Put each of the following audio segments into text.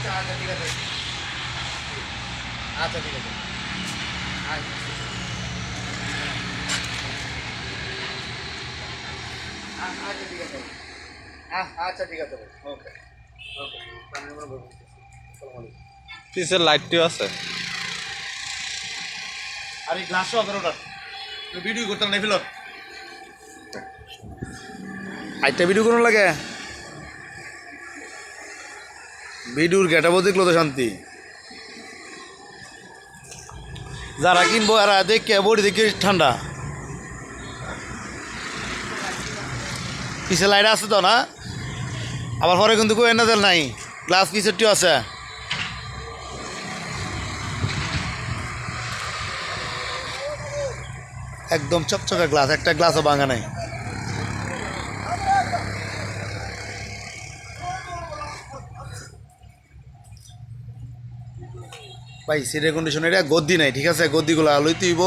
আছে। আচ্ছা ঠিক আছে। আচ্ছা আচ্ছা ঠিক আছে। আচ্ছা ঠিক আছে। ওকে। ওকে। পিছের লাইটটিও আছে। আর এই গ্লাসও আগে ওটা ভিডিও করতে না ফিলত আইটা ভিডিও কোনো লাগে। ভিডিওর গেটাবো দেখল তো শান্তি। যারা কিনবো আর দেখে, বডি দেখে ঠান্ডা। পিছে লাইট আছে তো না? আবার পরে কিন্তু কই না তেল নাই। গ্লাস পিছেরটিও আছে। একদম চকচকা গ্লাস, একটা গ্লাসও ভাঙা নাই। ভাই সিটের কন্ডিশন এটা গদ্দি নাই, ঠিক আছে? গদ্দিগুলো আলোই তুইব।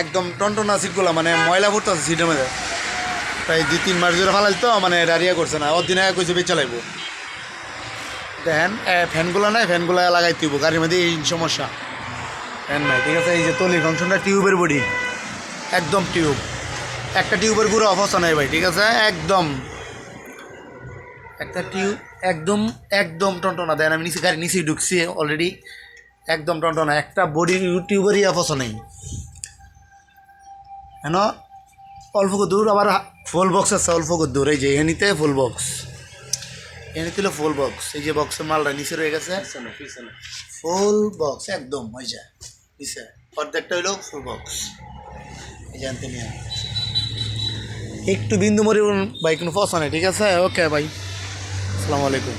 একদম টনটনা সিটগুলো মানে ময়লা ভরতে আছে সিটের মধ্যে। প্রায় দুই, তিন মাস ধরে ফালাইল তো মানে ডারিয়া করছে না। ওর দিনে কইছে বেচ চালাইব দেখেন ফ্যানগুলো নাই, ফ্যানগুলো লাগাই তুইব। গাড়ির মধ্যে এই সমস্যা। ফ্যান নাই, ঠিক আছে? এই যে তলির ফাংশনটা টিউবের বডি একদম টিউব। একটা টিউবের গুঁড়ো অবস্থা নাই ভাই, ঠিক আছে? একদম। একটা টিউব একদম একদম টনটনা। দেন আমি নিচে গাড়ি নিচেই ঢুকছি অলরেডি একদম টনটনা একটা বডি টিউবেরই অবস্থা নেই। কেন? অল্প দূর আবার ফুল বক্স আছে অল্প দূর। এই যে এনিতে ফুল বক্স এনিতে ফুল বক্স এই যে বক্সের মালটা নিচে রয়ে গেছে। ফুল বক্স একদম ওই যে নিচে। অর্ধেকটা হইল ফুল বক্স এই জানতে নিয়ে একটু বিন্দু মরি ভাই কোনো পছন্দ নেই ঠিক আছে? ওকে ভাই। আসসালামু আলাইকুম।